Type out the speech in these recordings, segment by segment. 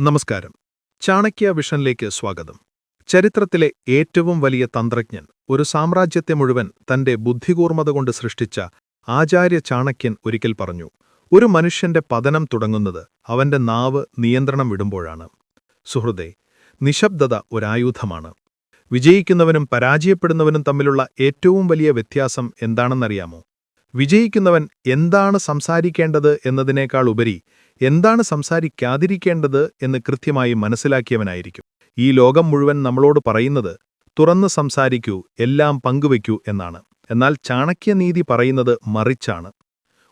നമസ്കാരം. ചാണക്യ വിഷനിലേക്ക് സ്വാഗതം. ചരിത്രത്തിലെ ഏറ്റവും വലിയ തന്ത്രജ്ഞൻ ഒരു സാമ്രാജ്യത്തെ മുഴുവൻ തന്റെ ബുദ്ധികൂർമ്മത കൊണ്ട് സൃഷ്ടിച്ച ആചാര്യ ചാണക്യൻ ഒരിക്കൽ പറഞ്ഞു ഒരു മനുഷ്യന്റെ പതനം തുടങ്ങുന്നത് അവന്റെ നാവ് നിയന്ത്രണം വിടുമ്പോഴാണ്. സുഹൃദേ നിശബ്ദത ഒരായുധമാണ്. വിജയിക്കുന്നവനും പരാജയപ്പെടുന്നവനും തമ്മിലുള്ള ഏറ്റവും വലിയ വ്യത്യാസം എന്താണെന്നറിയാമോ? വിജയിക്കുന്നവൻ എന്താണ് സംസാരിക്കേണ്ടത് എന്നതിനേക്കാൾ ഉപരി എന്താണ് സംസാരിക്കാതിരിക്കേണ്ടത് എന്ന് കൃത്യമായി മനസ്സിലാക്കിയവനായിരിക്കും. ഈ ലോകം മുഴുവൻ നമ്മളോട് പറയുന്നത് തുറന്ന് സംസാരിക്കൂ എല്ലാം പങ്കുവയ്ക്കൂ എന്നാണ്. എന്നാൽ ചാണക്യനീതി പറയുന്നത് മറിച്ചാണ്.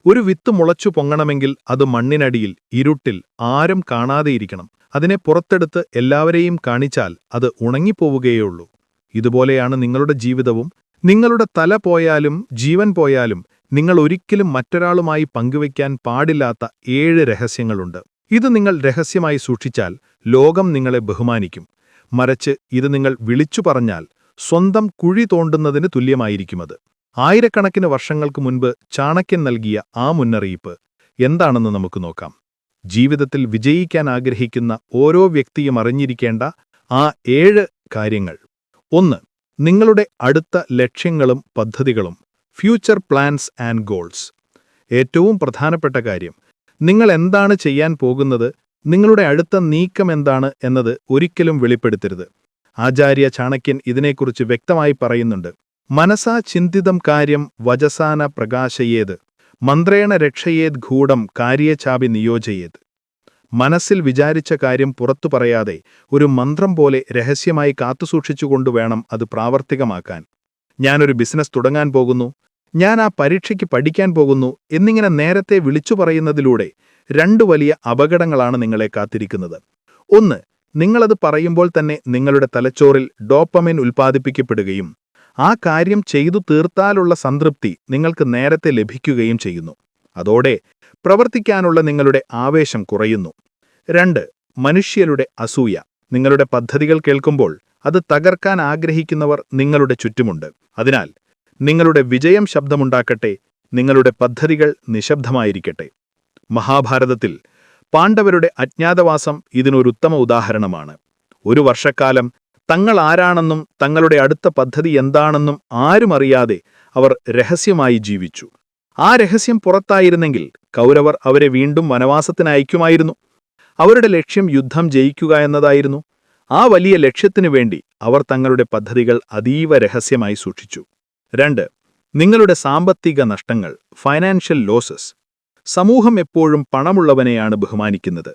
ഒരു വിത്ത് മുളച്ചു പൊങ്ങണമെങ്കിൽ അത് മണ്ണിനടിയിൽ ഇരുട്ടിൽ ആരും കാണാതെയിരിക്കണം. അതിനെ പുറത്തെടുത്ത് എല്ലാവരെയും കാണിച്ചാൽ അത് ഉണങ്ങിപ്പോവുകയുള്ളൂ ഇതുപോലെയാണ് നിങ്ങളുടെ ജീവിതവും. നിങ്ങളുടെ തല പോയാലും ജീവൻ പോയാലും നിങ്ങൾ ഒരിക്കലും മറ്റൊരാളുമായി പങ്കുവയ്ക്കാൻ പാടില്ലാത്ത ഏഴ് രഹസ്യങ്ങളുണ്ട്. ഇത് നിങ്ങൾ രഹസ്യമായി സൂക്ഷിച്ചാൽ ലോകം നിങ്ങളെ ബഹുമാനിക്കും. മറിച്ച് ഇത് നിങ്ങൾ വിളിച്ചു പറഞ്ഞാൽ സ്വന്തം കുഴി തോണ്ടുന്നതിന് തുല്യമായിരിക്കുമത്. ആയിരക്കണക്കിന് വർഷങ്ങൾക്ക് മുൻപ് ചാണക്യൻ നൽകിയ ആ മുന്നറിയിപ്പ് എന്താണെന്ന് നമുക്ക് നോക്കാം. ജീവിതത്തിൽ വിജയിക്കാൻ ആഗ്രഹിക്കുന്ന ഓരോ വ്യക്തിയും അറിഞ്ഞിരിക്കേണ്ട ആ ഏഴ് കാര്യങ്ങൾ. ഒന്ന് നിങ്ങളുടെ അടുത്ത ലക്ഷ്യങ്ങളും പദ്ധതികളും. Future plans and goals. ഏറ്റവും പ്രധാനപ്പെട്ട കാര്യം നിങ്ങൾ എന്താണ് ചെയ്യാൻ പോകുന്നത് നിങ്ങളുടെ അടുത്ത നീക്കം എന്താണ് എന്നത് ഒരിക്കലും വെളിപ്പെടുത്തരുത്. ആചാര്യ ചാണക്യൻ ഇതിനെക്കുറിച്ച് വ്യക്തമായി പറയുന്നുണ്ട്. മനസാ ചിന്തിതം കാര്യം വജസാന പ്രകാശയേത് മന്ത്രേണ രക്ഷയേത് ഗൂഢം കാര്യചാപി നിയോജയേത്. മനസ്സിൽ വിചാരിച്ച കാര്യം പുറത്തു പറയാതെ ഒരു മന്ത്രം പോലെ രഹസ്യമായി കാത്തുസൂക്ഷിച്ചുകൊണ്ടുവേണം അത് പ്രാവർത്തികമാക്കാൻ. ഞാനൊരു ബിസിനസ് തുടങ്ങാൻ പോകുന്നു ഞാൻ ആ പരീക്ഷയ്ക്ക് പഠിക്കാൻ പോകുന്നു എന്നിങ്ങനെ നേരത്തെ വിളിച്ചു പറയുന്നതിലൂടെ രണ്ടു വലിയ അപകടങ്ങളാണ് നിങ്ങളെ കാത്തിരിക്കുന്നത്. ഒന്ന് നിങ്ങളത് പറയുമ്പോൾ തന്നെ നിങ്ങളുടെ തലച്ചോറിൽ ഡോപ്പമിൻ ഉൽപ്പാദിപ്പിക്കപ്പെടുകയും ആ കാര്യം ചെയ്തു തീർത്താലുള്ള സംതൃപ്തി നിങ്ങൾക്ക് നേരത്തെ ലഭിക്കുകയും ചെയ്യുന്നു. അതോടെ പ്രവർത്തിക്കാനുള്ള നിങ്ങളുടെ ആവേശം കുറയുന്നു. രണ്ട് മനുഷ്യരുടെ അസൂയ. നിങ്ങളുടെ പദ്ധതികൾ കേൾക്കുമ്പോൾ അത് തകർക്കാൻ ആഗ്രഹിക്കുന്നവർ നിങ്ങളുടെ ചുറ്റുമുണ്ട്. അതിനാൽ നിങ്ങളുടെ വിജയം ശബ്ദമുണ്ടാക്കട്ടെ നിങ്ങളുടെ പദ്ധതികൾ നിശബ്ദമായിരിക്കട്ടെ. മഹാഭാരതത്തിൽ പാണ്ഡവരുടെ അജ്ഞാതവാസം ഇതിനൊരുത്തമ ഉദാഹരണമാണ്. ഒരു വർഷക്കാലം തങ്ങൾ ആരാണെന്നും തങ്ങളുടെ അടുത്ത പദ്ധതി എന്താണെന്നും ആരും അറിയാതെ അവർ രഹസ്യമായി ജീവിച്ചു. ആ രഹസ്യം പുറത്തായിരുന്നെങ്കിൽ കൗരവർ അവരെ വീണ്ടും വനവാസത്തിനയക്കുമായിരുന്നു അവരുടെ ലക്ഷ്യം യുദ്ധം ജയിക്കുക എന്നതായിരുന്നു. ആ വലിയ ലക്ഷ്യത്തിനു വേണ്ടി അവർ തങ്ങളുടെ പദ്ധതികൾ അതീവ രഹസ്യമായി സൂക്ഷിച്ചു. രണ്ട് നിങ്ങളുടെ സാമ്പത്തിക നഷ്ടങ്ങൾ ഫൈനാൻഷ്യൽ ലോസസ് സമൂഹം എപ്പോഴും പണമുള്ളവനെയാണ് ബഹുമാനിക്കുന്നത്.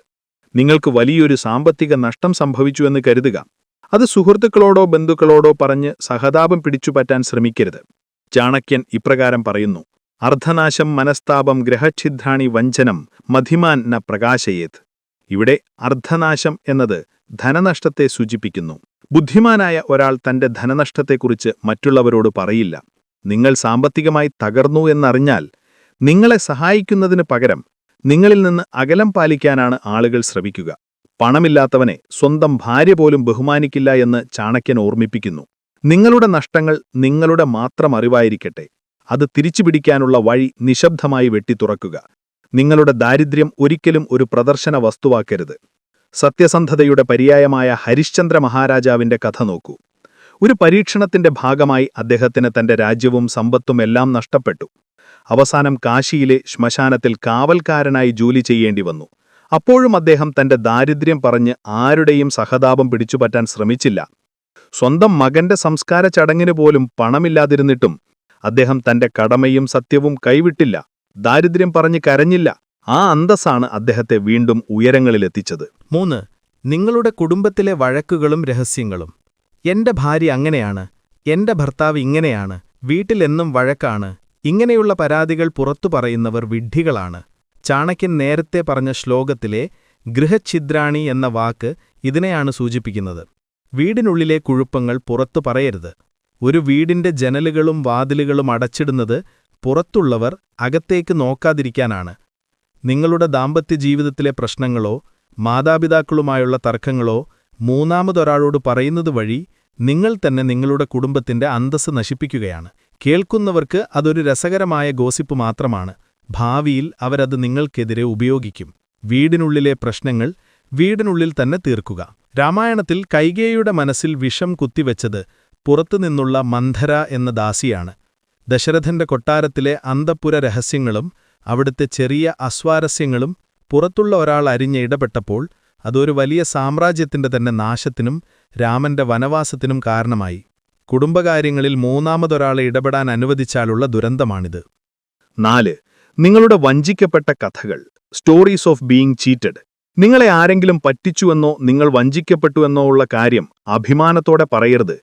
നിങ്ങൾക്ക് വലിയൊരു സാമ്പത്തിക നഷ്ടം സംഭവിച്ചുവെന്ന് കരുതുക. അത് സുഹൃത്തുക്കളോടോ ബന്ധുക്കളോടോ പറഞ്ഞ് സഹതാപം പിടിച്ചുപറ്റാൻ ശ്രമിക്കരുത്. ചാണക്യൻ ഇപ്രകാരം പറയുന്നു അർദ്ധനാശം മനസ്താപം ഗ്രഹഛിദ്രാണി വഞ്ചനം മധിമാൻ ന പ്രകാശയേത്. ഇവിടെ അർദ്ധനാശം എന്നത് ധനനഷ്ടത്തെ സൂചിപ്പിക്കുന്നു. ബുദ്ധിമാനായ ഒരാൾ തന്റെ ധനനഷ്ടത്തെക്കുറിച്ച് മറ്റുള്ളവരോട് പറയില്ല. നിങ്ങൾ സാമ്പത്തികമായി തകർന്നു എന്നറിഞ്ഞാൽ നിങ്ങളെ സഹായിക്കുന്നതിന് പകരം നിങ്ങളിൽ നിന്ന് അകലം പാലിക്കാനാണ് ആളുകൾ ശ്രമിക്കുക. പണമില്ലാത്തവനെ സ്വന്തം ഭാര്യ പോലും ബഹുമാനിക്കില്ല എന്ന് ചാണക്യൻ ഓർമ്മിപ്പിക്കുന്നു. നിങ്ങളുടെ നഷ്ടങ്ങൾ നിങ്ങളുടെ മാത്രം അറിവായിരിക്കട്ടെ. അത് തിരിച്ചുപിടിക്കാനുള്ള വഴി നിശബ്ദമായി വെട്ടിത്തുറക്കുക. നിങ്ങളുടെ ദാരിദ്ര്യം ഒരിക്കലും ഒരു പ്രദർശന വസ്തുവാക്കരുത്. സത്യസന്ധതയുടെ പര്യായമായ ഹരിശ്ചന്ദ്ര മഹാരാജാവിന്റെ കഥ നോക്കൂ. ഒരു പരീക്ഷണത്തിന്റെ ഭാഗമായി അദ്ദേഹത്തിന് തന്റെ രാജ്യവും സമ്പത്തും എല്ലാം നഷ്ടപ്പെട്ടു. അവസാനം കാശിയിലെ ശ്മശാനത്തിൽ കാവൽക്കാരനായി ജോലി ചെയ്യേണ്ടി വന്നു. അപ്പോഴും അദ്ദേഹം തന്റെ ദാരിദ്ര്യം പറഞ്ഞ് ആരുടെയും സഹതാപം പിടിച്ചുപറ്റാൻ ശ്രമിച്ചില്ല. സ്വന്തം മകന്റെ സംസ്കാര ചടങ്ങിന് പോലും പണമില്ലാതിരുന്നിട്ടും അദ്ദേഹം തന്റെ കടമയും സത്യവും കൈവിട്ടില്ല. ദാരിദ്ര്യം പറഞ്ഞ് കരഞ്ഞില്ല. ആ അന്തസ്സാണ് അദ്ദേഹത്തെ വീണ്ടും ഉയരങ്ങളിലെത്തിച്ചത്. മൂന്ന് നിങ്ങളുടെ കുടുംബത്തിലെ വഴക്കുകളും രഹസ്യങ്ങളും. എന്റെ ഭാര്യ അങ്ങനെയാണ് എന്റെ ഭർത്താവ് ഇങ്ങനെയാണ് വീട്ടിലെന്നും വഴക്കാണ് ഇങ്ങനെയുള്ള പരാതികൾ പുറത്തു പറയുന്നവർ വിഡ്ഢികളാണ്. ചാണക്യൻ നേരത്തെ പറഞ്ഞ ശ്ലോകത്തിലെ ഗൃഹഛിദ്രാണി എന്ന വാക്ക് ഇതിനെയാണ് സൂചിപ്പിക്കുന്നത്. വീടിനുള്ളിലെ കുഴുപ്പങ്ങൾ പുറത്തു പറയരുത്. ഒരു വീടിന്റെ ജനലുകളും വാതിലുകളും അടച്ചിടുന്നത് പുറത്തുള്ളവർ അകത്തേക്ക് നോക്കാതിരിക്കാനാണ്. നിങ്ങളുടെ ദാമ്പത്യജീവിതത്തിലെ പ്രശ്നങ്ങളോ മാതാപിതാക്കളുമായുള്ള തർക്കങ്ങളോ മൂന്നാമതൊരാളോട് പറയുന്നത് വഴി നിങ്ങൾ തന്നെ നിങ്ങളുടെ കുടുംബത്തിന്റെ അന്തസ് നശിപ്പിക്കുകയാണ്. കേൾക്കുന്നവർക്ക് അതൊരു രസകരമായ ഗോസിപ്പ് മാത്രമാണ്. ഭാവിയിൽ അവരത് നിങ്ങൾക്കെതിരെ ഉപയോഗിക്കും. വീടിനുള്ളിലെ പ്രശ്നങ്ങൾ വീടിനുള്ളിൽ തന്നെ തീർക്കുക. രാമായണത്തിൽ കൈകേയുടെ മനസ്സിൽ വിഷം കുത്തിവെച്ചത് പുറത്തുനിന്നുള്ള മന്ധര എന്ന ദാസിയാണ്. ദശരഥന്റെ കൊട്ടാരത്തിലെ അന്തപ്പുര രഹസ്യങ്ങളും അവിടുത്തെ ചെറിയ അസ്വാരസ്യങ്ങളും പുറത്തുള്ള ഒരാൾ അരിഞ്ഞ് ഇടപെട്ടപ്പോൾ അതൊരു വലിയ സാമ്രാജ്യത്തിന്റെ തന്നെ നാശത്തിനും രാമന്റെ വനവാസത്തിനും കാരണമായി. കുടുംബകാര്യങ്ങളിൽ മൂന്നാമതൊരാളെ ഇടപെടാൻ അനുവദിച്ചാലുള്ള ദുരന്തമാണിത്. നാല് നിങ്ങളുടെ വഞ്ചിക്കപ്പെട്ട കഥകൾ സ്റ്റോറീസ് ഓഫ് ബീയിങ് ചീറ്റഡ് നിങ്ങളെ ആരെങ്കിലും പറ്റിച്ചുവെന്നോ നിങ്ങൾ വഞ്ചിക്കപ്പെട്ടുവെന്നോ ഉള്ള കാര്യം അഭിമാനത്തോടെ പറയരുത്.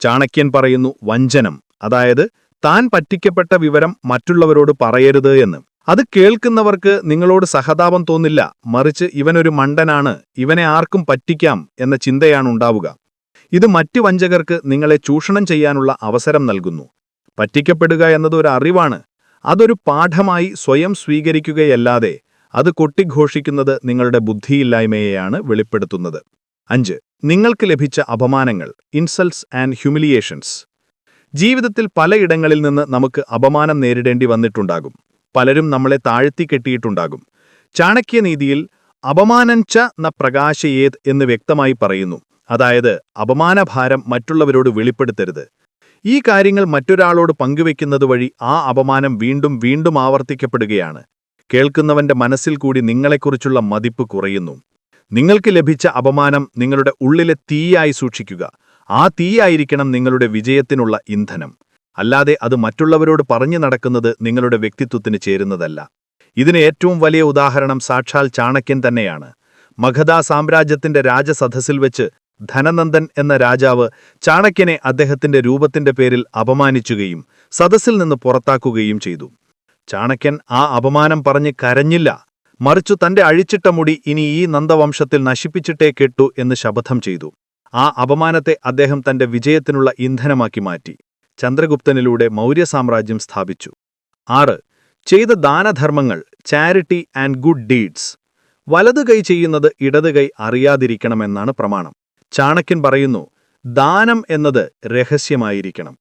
ചാണക്യൻ പറയുന്നു വഞ്ചനം അതായത് താൻ പറ്റിക്കപ്പെട്ട വിവരം മറ്റുള്ളവരോട് പറയരുത് എന്ന്. അത് കേൾക്കുന്നവർക്ക് നിങ്ങളോട് സഹതാപം തോന്നില്ല മറിച്ച് ഇവനൊരു മണ്ടനാണ് ഇവനെ ആർക്കും പറ്റിക്കാം എന്ന ചിന്തയാണ് ഉണ്ടാവുക ഇത് മറ്റു വഞ്ചകർക്ക് നിങ്ങളെ ചൂഷണം ചെയ്യാനുള്ള അവസരം നൽകുന്നു. പറ്റിക്കപ്പെടുക എന്നത് ഒരു അറിവാണ് അതൊരു പാഠമായി സ്വയം സ്വീകരിക്കുകയല്ലാതെ അത് കൊട്ടിഘോഷിക്കുന്നത് നിങ്ങളുടെ ബുദ്ധിയില്ലായ്മയെയാണ് വെളിപ്പെടുത്തുന്നത്. അഞ്ച് നിങ്ങൾക്ക് ലഭിച്ച അപമാനങ്ങൾ ഇൻസൾട്ട്സ് ആൻഡ് ഹ്യൂമിലിയേഷൻസ്. ജീവിതത്തിൽ പലയിടങ്ങളിൽ നിന്ന് നമുക്ക് അപമാനം നേരിടേണ്ടി വന്നിട്ടുണ്ടാകും. പലരും നമ്മളെ താഴ്ത്തിക്കെട്ടിയിട്ടുണ്ടാകും ചാണക്യനീതിയിൽ അപമാനഞ്ച ന പ്രകാശയേത് എന്ന് വ്യക്തമായി പറയുന്നു. അതായത് അപമാനഭാരം മറ്റുള്ളവരോട് വെളിപ്പെടുത്തരുത്. ഈ കാര്യങ്ങൾ മറ്റൊരാളോട് പങ്കുവെക്കുന്നത് വഴി ആ അപമാനം വീണ്ടും വീണ്ടും ആവർത്തിക്കപ്പെടുകയാണ്. കേൾക്കുന്നവന്റെ മനസ്സിൽ കൂടി നിങ്ങളെക്കുറിച്ചുള്ള മതിപ്പ് കുറയുന്നു. നിങ്ങൾക്ക് ലഭിച്ച അപമാനം നിങ്ങളുടെ ഉള്ളിലെ തീയായി സൂക്ഷിക്കുക. ആ തീയായിരിക്കണം നിങ്ങളുടെ വിജയത്തിനുള്ള ഇന്ധനം. അല്ലാതെ അത് മറ്റുള്ളവരോട് പറഞ്ഞു നടക്കുന്നത് നിങ്ങളുടെ വ്യക്തിത്വത്തിന് ചേരുന്നതല്ല. ഇതിന് ഏറ്റവും വലിയ ഉദാഹരണം സാക്ഷാൽ ചാണക്യൻ തന്നെയാണ്. മഗധ സാമ്രാജ്യത്തിന്റെ രാജസദസ്സിൽ വെച്ച് ധനനന്ദൻ എന്ന രാജാവ് ചാണക്യനെ അദ്ദേഹത്തിന്റെ രൂപത്തിന്റെ പേരിൽ അപമാനിക്കുകയും സദസ്സിൽ നിന്ന് പുറത്താക്കുകയും ചെയ്തു. ചാണക്യൻ ആ അപമാനം പറഞ്ഞ് കരഞ്ഞില്ല. മറിച്ചു തന്റെ അഴിച്ചിട്ട മുടി ഇനി ഈ നന്ദവംശത്തിൽ നശിപ്പിച്ചിട്ടേ കെട്ടു എന്ന് ശപഥം ചെയ്തു. ആ അപമാനത്തെ അദ്ദേഹം തന്റെ വിജയത്തിനുള്ള ഇന്ധനമാക്കി മാറ്റി. ചന്ദ്രഗുപ്തനിലൂടെ മൗര്യ സാമ്രാജ്യം സ്ഥാപിച്ചു. ആറ്. ചെയ്ത ദാനധർമ്മങ്ങൾ ചാരിറ്റി ആൻഡ് ഗുഡ് ഡീഡ്സ്. വലതു കൈ ചെയ്യുന്നത് ഇടത് കൈ അറിയാതിരിക്കണമെന്നാണ് പ്രമാണം. ചാണക്യൻ പറയുന്നു ദാനം എന്നത് രഹസ്യമായിരിക്കണം.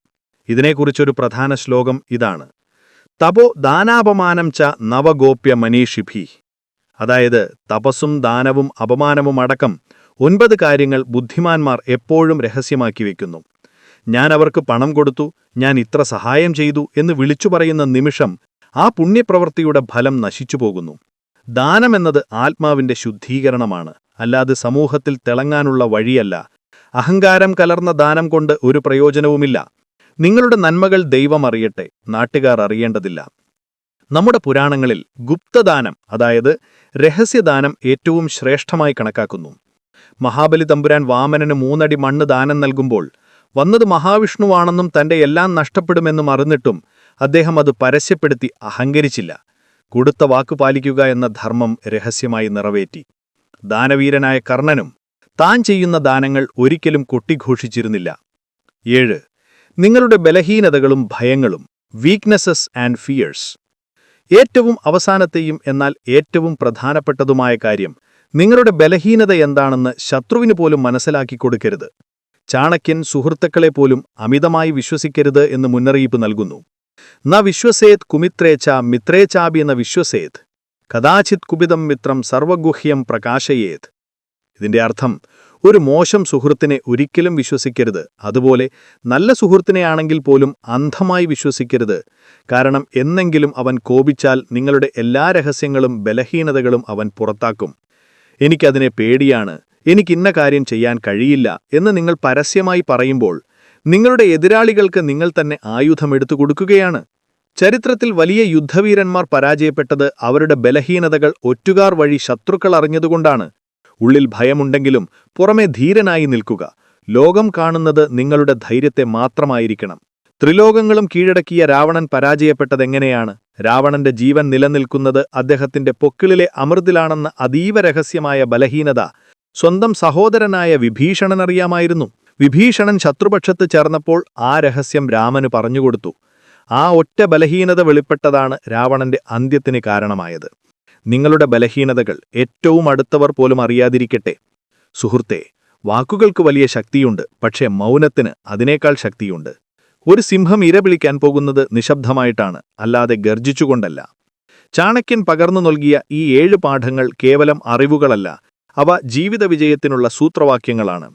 ഇതിനെക്കുറിച്ചൊരു പ്രധാന ശ്ലോകം ഇതാണ്. തപോ ദാനാപമാനം ച നവഗോപ്യ മനീഷിഭി. അതായത് തപസ്സും ദാനവും അപമാനവും അടക്കം ഒൻപത് കാര്യങ്ങൾ ബുദ്ധിമാന്മാർ എപ്പോഴും രഹസ്യമാക്കി വയ്ക്കുന്നു ഞാൻ അവർക്ക് പണം കൊടുത്തു ഞാൻ ഇത്ര സഹായം ചെയ്തു എന്ന് വിളിച്ചു പറയുന്ന നിമിഷം ആ പുണ്യപ്രവൃത്തിയുടെ ഫലം നശിച്ചുപോകുന്നു ദാനമെന്നത് ആത്മാവിന്റെ ശുദ്ധീകരണമാണ്. അല്ലാതെ സമൂഹത്തിൽ തിളങ്ങാനുള്ള വഴിയല്ല. അഹങ്കാരം കലർന്ന ദാനം കൊണ്ട് ഒരു പ്രയോജനവുമില്ല. നിങ്ങളുടെ നന്മകൾ ദൈവം അറിയട്ടെ നാട്ടുകാർ അറിയേണ്ടതില്ല. നമ്മുടെ പുരാണങ്ങളിൽ ഗുപ്തദാനം അതായത് രഹസ്യദാനം ഏറ്റവും ശ്രേഷ്ഠമായി കണക്കാക്കുന്നു. മഹാബലി തമ്പുരാൻ വാമനന് മൂന്നടി മണ്ണ് ദാനം നൽകുമ്പോൾ വന്നത് മഹാവിഷ്ണുവാണെന്നും തന്റെ എല്ലാം നഷ്ടപ്പെടുമെന്നും അറിഞ്ഞിട്ടും അദ്ദേഹം അത് പരസ്യപ്പെടുത്തി അഹങ്കരിച്ചില്ല. കൊടുത്ത വാക്കു പാലിക്കുക എന്ന ധർമ്മം രഹസ്യമായി നിറവേറ്റി. ദാനവീരനായ കർണനും താൻ ചെയ്യുന്ന ദാനങ്ങൾ ഒരിക്കലും കൊട്ടിഘോഷിച്ചിരുന്നില്ല. ഏഴ്. നിങ്ങളുടെ ബലഹീനതകളും ഭയങ്ങളും വീക്ക്നെസ്സസ് ആൻഡ് ഫിയേഴ്സ് ഏറ്റവും അവസാനത്തെയും എന്നാൽ ഏറ്റവും പ്രധാനപ്പെട്ടതുമായ കാര്യം നിങ്ങളുടെ ബലഹീനത എന്താണെന്ന് ശത്രുവിന് പോലും മനസ്സിലാക്കി കൊടുക്കരുത്. ചാണക്യൻ സുഹൃത്തുക്കളെ പോലും അമിതമായി വിശ്വസിക്കരുത് എന്ന് മുന്നറിയിപ്പ് നൽകുന്നു. ന വിശ്വസേത് കുമിത്രേച്ച മിത്രേച്ചാബി എന്ന വിശ്വസേത്. കഥാചിത് കുപിതം മിത്രം സർവഗുഹ്യം പ്രകാശയേത്. ഇതിന്റെ അർത്ഥം ഒരു മോശം സുഹൃത്തിനെ ഒരിക്കലും വിശ്വസിക്കരുത്. അതുപോലെ നല്ല സുഹൃത്തിനെയാണെങ്കിൽ പോലും അന്ധമായി വിശ്വസിക്കരുത്. കാരണം എന്നെങ്കിലും അവൻ കോപിച്ചാൽ നിങ്ങളുടെ എല്ലാ രഹസ്യങ്ങളും ബലഹീനതകളും അവൻ പുറത്താക്കും. എനിക്കതിനെ പേടിയാണ്. എനിക്കിന്ന കാര്യം ചെയ്യാൻ കഴിയില്ല എന്ന് നിങ്ങൾ പരസ്യമായി പറയുമ്പോൾ നിങ്ങളുടെ എതിരാളികൾക്ക് നിങ്ങൾ തന്നെ ആയുധമെടുത്തു കൊടുക്കുകയാണ്. ചരിത്രത്തിൽ വലിയ യുദ്ധവീരന്മാർ പരാജയപ്പെട്ടത് അവരുടെ ബലഹീനതകൾ ഒറ്റുകാർ വഴി ശത്രുക്കൾ അറിഞ്ഞതുകൊണ്ടാണ്. ഉള്ളിൽ ഭയമുണ്ടെങ്കിലും പുറമെ ധീരനായി നിൽക്കുക. ലോകം കാണുന്നത് നിങ്ങളുടെ ധൈര്യത്തെ മാത്രമായിരിക്കണം. ത്രിലോകങ്ങളും കീഴടക്കിയ രാവണൻ പരാജയപ്പെട്ടതെങ്ങനെയാണ്? രാവണന്റെ ജീവൻ നിലനിൽക്കുന്നത് അദ്ദേഹത്തിന്റെ പൊക്കിളിലെ അമൃതിലാണെന്ന അതീവ രഹസ്യമായ ബലഹീനത. സ്വന്തം സഹോദരനായ വിഭീഷണനറിയാമായിരുന്നു. വിഭീഷണൻ ശത്രുപക്ഷത്ത് ചേർന്നപ്പോൾ ആ രഹസ്യം രാമന് പറഞ്ഞുകൊടുത്തു. ആ ഒറ്റ ബലഹീനത വെളിപ്പെട്ടതാണ് രാവണന്റെ അന്ത്യത്തിന് കാരണമായത്. നിങ്ങളുടെ ബലഹീനതകൾ ഏറ്റവും അടുത്തവർ പോലും അറിയാതിരിക്കട്ടെ. സുഹൃത്തെ വാക്കുകൾക്ക് വലിയ ശക്തിയുണ്ട് പക്ഷേ മൗനത്തിന് അതിനേക്കാൾ ശക്തിയുണ്ട്. ഒരു സിംഹം ഇര വിളിക്കാൻ പോകുന്നത് നിശബ്ദമായിട്ടാണ് അല്ലാതെ ഗർജിച്ചുകൊണ്ടല്ല ചാണക്യൻ പകർന്നു നൽകിയ ഈ ഏഴ് പാഠങ്ങൾ കേവലം അറിവുകളല്ല അവ ജീവിത വിജയത്തിനുള്ള സൂത്രവാക്യങ്ങളാണ്.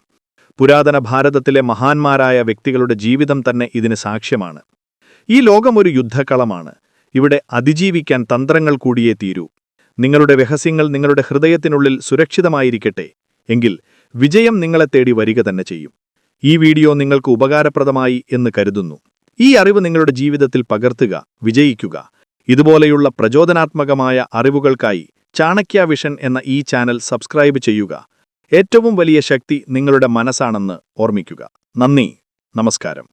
പുരാതന ഭാരതത്തിലെ മഹാന്മാരായ വ്യക്തികളുടെ ജീവിതം തന്നെ ഇതിന് സാക്ഷ്യമാണ്. ഈ ലോകം ഒരു യുദ്ധക്കളമാണ്. ഇവിടെ അതിജീവിക്കാൻ തന്ത്രങ്ങൾ കൂടിയേ തീരൂ. നിങ്ങളുടെ രഹസ്യങ്ങൾ നിങ്ങളുടെ ഹൃദയത്തിനുള്ളിൽ സുരക്ഷിതമായിരിക്കട്ടെ. എങ്കിൽ വിജയം നിങ്ങളെ തേടി വരിക തന്നെ ചെയ്യും. ഈ വീഡിയോ നിങ്ങൾക്ക് ഉപകാരപ്രദമായി എന്ന് കരുതുന്നു. ഈ അറിവ് നിങ്ങളുടെ ജീവിതത്തിൽ പകർത്തുക വിജയിക്കുക. ഇതുപോലെയുള്ള പ്രചോദനാത്മകമായ അറിവുകൾക്കായി ചാണക്യ വിഷൻ എന്ന ഈ ചാനൽ സബ്സ്ക്രൈബ് ചെയ്യുക. ഏറ്റവും വലിയ ശക്തി നിങ്ങളുടെ മനസ്സാണെന്ന് ഓർമ്മിക്കുക. നന്ദി. നമസ്കാരം.